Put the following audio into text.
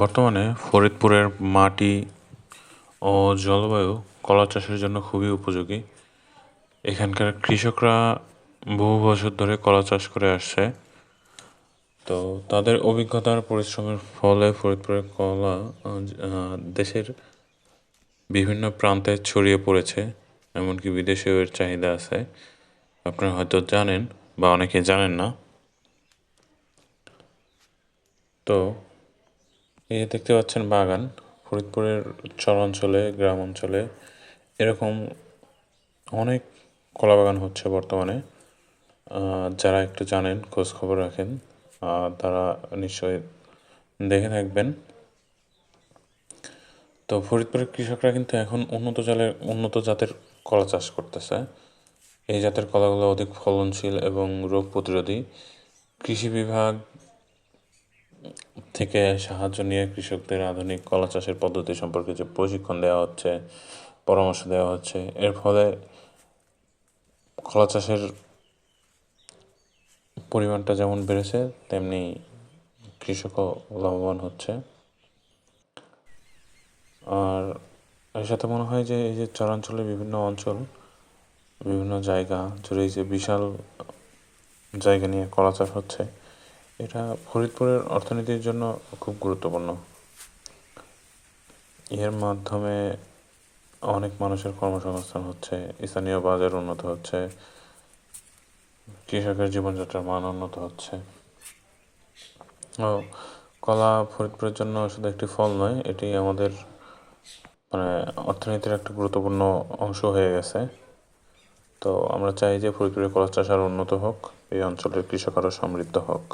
বর্তমানে ফরিদপুরের মাটি ও জলবায়ু কলা চাষের জন্য খুবই উপযোগী। এখানকার কৃষকরা বহু বছর ধরে কলা চাষ করে আসছে। তো তাদের অভিজ্ঞতার পরিশ্রমের ফলে ফরিদপুরের কলা দেশের বিভিন্ন প্রান্তে ছড়িয়ে পড়েছে, এমনকি বিদেশেও এর চাহিদা আছে। আপনারা হয়তো জানেন বা অনেকে জানেন না। তো এই দেখতে পাচ্ছেন বাগান, ফরিদপুরের চরাঞ্চলে গ্রাম অঞ্চলে এরকম অনেক কলা বাগান হচ্ছে বর্তমানে। যারা একটু জানেন, খোঁজ খবর রাখেন তারা নিশ্চয়ই দেখে থাকবেন। তো ফরিদপুরের কৃষকরা কিন্তু এখন উন্নত জালের উন্নত জাতের কলা চাষ করতেছে। এই জাতের কলাগুলো অধিক ফলনশীল এবং রোগ প্রতিরোধী। কৃষি বিভাগ থেকে সাহায্য নিয়ে কৃষকদের আধুনিক কলা চাষের পদ্ধতি সম্পর্কে যে প্রশিক্ষণ দেওয়া হচ্ছে, পরামর্শ দেওয়া হচ্ছে, এর ফলে কলা চাষের পরিমাণটা যেমন বেড়েছে, তেমনি কৃষকও লাভবান হচ্ছে। আর এর সাথে মনে হয় যে এই যে চরাঞ্চলের বিভিন্ন অঞ্চল, বিভিন্ন জায়গা জুড়ে যে বিশাল জায়গা নিয়ে কলা চাষ হচ্ছে এটা ফরিদপুরের অর্থনীতির জন্য খুব গুরুত্বপূর্ণ। এর মাধ্যমে অনেক মানুষের কর্মসংস্থান হচ্ছে, স্থানীয় বাজার উন্নত হচ্ছে, কৃষকের জীবনযাত্রার মান উন্নত হচ্ছে। কলা ফরিদপুরের জন্য শুধু একটি ফল নয়, এটি আমাদের মানে অর্থনীতির একটা গুরুত্বপূর্ণ অংশ হয়ে গেছে। তো আমরা চাই যে ফরিদপুরের কলা চাষ আরও উন্নত হোক, এই অঞ্চলের কৃষক আরও সমৃদ্ধ হোক।